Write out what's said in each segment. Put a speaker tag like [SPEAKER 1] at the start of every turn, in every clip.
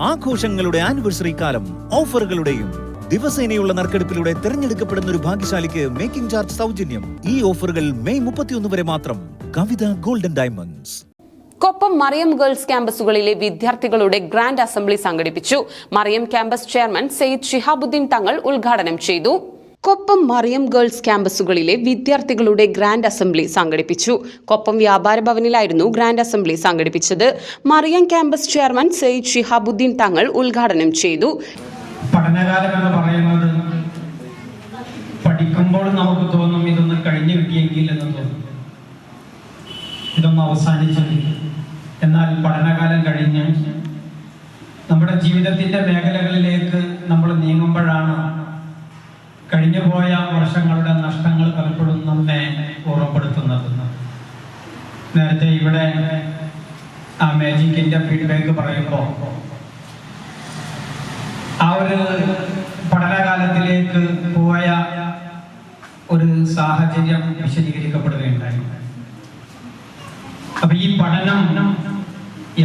[SPEAKER 1] ആഘോഷങ്ങളുടെ ആനിവേഴ്സറി കാലം ഓഫറുകളുടെയും ദിവസേനയുള്ള നറുക്കെടുപ്പിലൂടെ തിരഞ്ഞെടുക്കപ്പെടുന്ന ഒരു ഭാഗ്യശാലിക്ക് മേക്കിംഗ് ചാർജ് സൗജന്യം. ഈ ഓഫറുകൾ മെയ് മുപ്പത്തിയൊന്ന് വരെ മാത്രം. Kavitha golden diamonds
[SPEAKER 2] Koppam Mariyam girls ക്യാമ്പസുകളിലെ വിദ്യാർത്ഥികളുടെ ഗ്രാൻഡ് അസംബ്ലി സംഘടിപ്പിച്ചു. മറിയം ക്യാമ്പസ് ചെയർമാൻ സെയ്ദ് ഷിഹാബുദ്ദീൻ തങ്ങൾ ഉദ്ഘാടനം ചെയ്തു. കൊപ്പം മറിയം ഗേൾസ് ക്യാമ്പസുകളിലെ വിദ്യാർത്ഥികളുടെ ഗ്രാൻഡ് അസംബ്ലി സംഘടിപ്പിച്ചു. കൊപ്പം വ്യാപാര ഭവനിലായിരുന്നു ഗ്രാൻഡ് അസംബ്ലി സംഘടിപ്പിച്ചത്. മറിയം ക്യാമ്പസ് ചെയർമാൻ സെയ്ദ് ഷിഹാബുദ്ദീൻ തങ്ങൾ ഉദ്ഘാടനം ചെയ്തു.
[SPEAKER 3] പഠനകാലം എന്ന് പറയുന്നത് പഠിക്കുമ്പോൾ നമുക്ക് തോന്നും ഇതൊന്ന് കഴിഞ്ഞു കിട്ടിയെങ്കിൽ എന്ന് തോന്നും. ഇതൊന്ന് അവസാനിച്ചെങ്കിൽ. എന്നാൽ പഠനകാലം കഴിഞ്ഞ് നമ്മുടെ ജീവിതത്തിന്റെ മേഖലകളിലേക്ക് നമ്മൾ നീങ്ങുമ്പോഴാണ് കഴിഞ്ഞുപോയ വർഷങ്ങളുടെ നഷ്ടങ്ങൾ പലപ്പോഴും നമ്മെ ഓർമ്മപ്പെടുത്തുന്നത്. നേരത്തെ ഇവിടെ ആ മാജിക്കിന്റെ ഫീഡ്ബാക്ക് പറയുമ്പോൾ ആ ഒരു പഠനകാലത്തിലേക്ക് പോയ ഒരു സാഹചര്യം വിശദീകരിക്കപ്പെടുകയുണ്ടായി. അപ്പൊ ഈ പഠനം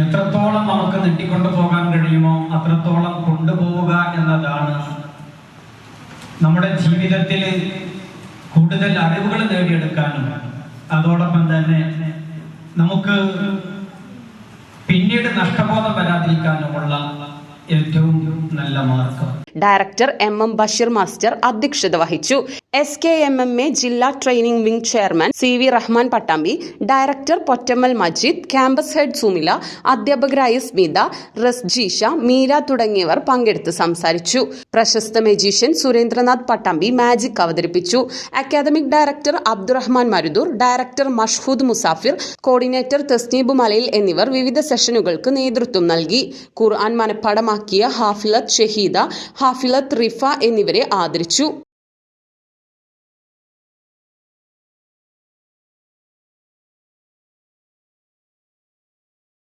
[SPEAKER 3] എത്രത്തോളം നമുക്ക് നെട്ടിക്കൊണ്ടു പോകാൻ കഴിയുമോ അത്രത്തോളം കൊണ്ടുപോവുക എന്നതാണ് നമ്മുടെ ജീവിതത്തിൽ കൂടുതൽ അറിവുകൾ നേടിയെടുക്കാനും അതോടൊപ്പം തന്നെ നമുക്ക് പിന്നീട് നഷ്ടബോധം വരാതിരിക്കാനുമുള്ള ഏറ്റവും നല്ല മാർഗം.
[SPEAKER 2] Director M M Basheer master അധ്യക്ഷത വഹിച്ചു. S K M M A ജില്ലാ training wing chairman C V Rahman Pattambi director Pottammal Majeed campus head Sumila അധ്യാപകരായ സ്മിത റസ്ജീഷ മീര തുടങ്ങിയവർ പങ്കെടുത്ത് സംസാരിച്ചു. പ്രശസ്ത മജീഷ്യൻ സുരേന്ദ്രനാഥ് പട്ടാമ്പി മാജിക് അവതരിപ്പിച്ചു. Academic director Abdurahman Marudur director Mashhood Musafir coordinator Thasneeb Malayil എന്നിവർ വിവിധ സെഷനുകൾക്ക് നേതൃത്വം നൽകി. ഖുർആൻ മനഃപ്പാടമാക്കിയ ഹാഫിലത്ത് ഷഹീദ ഹാഫിലത്ത് റിഫ എന്നിവരെ ആദരിച്ചു.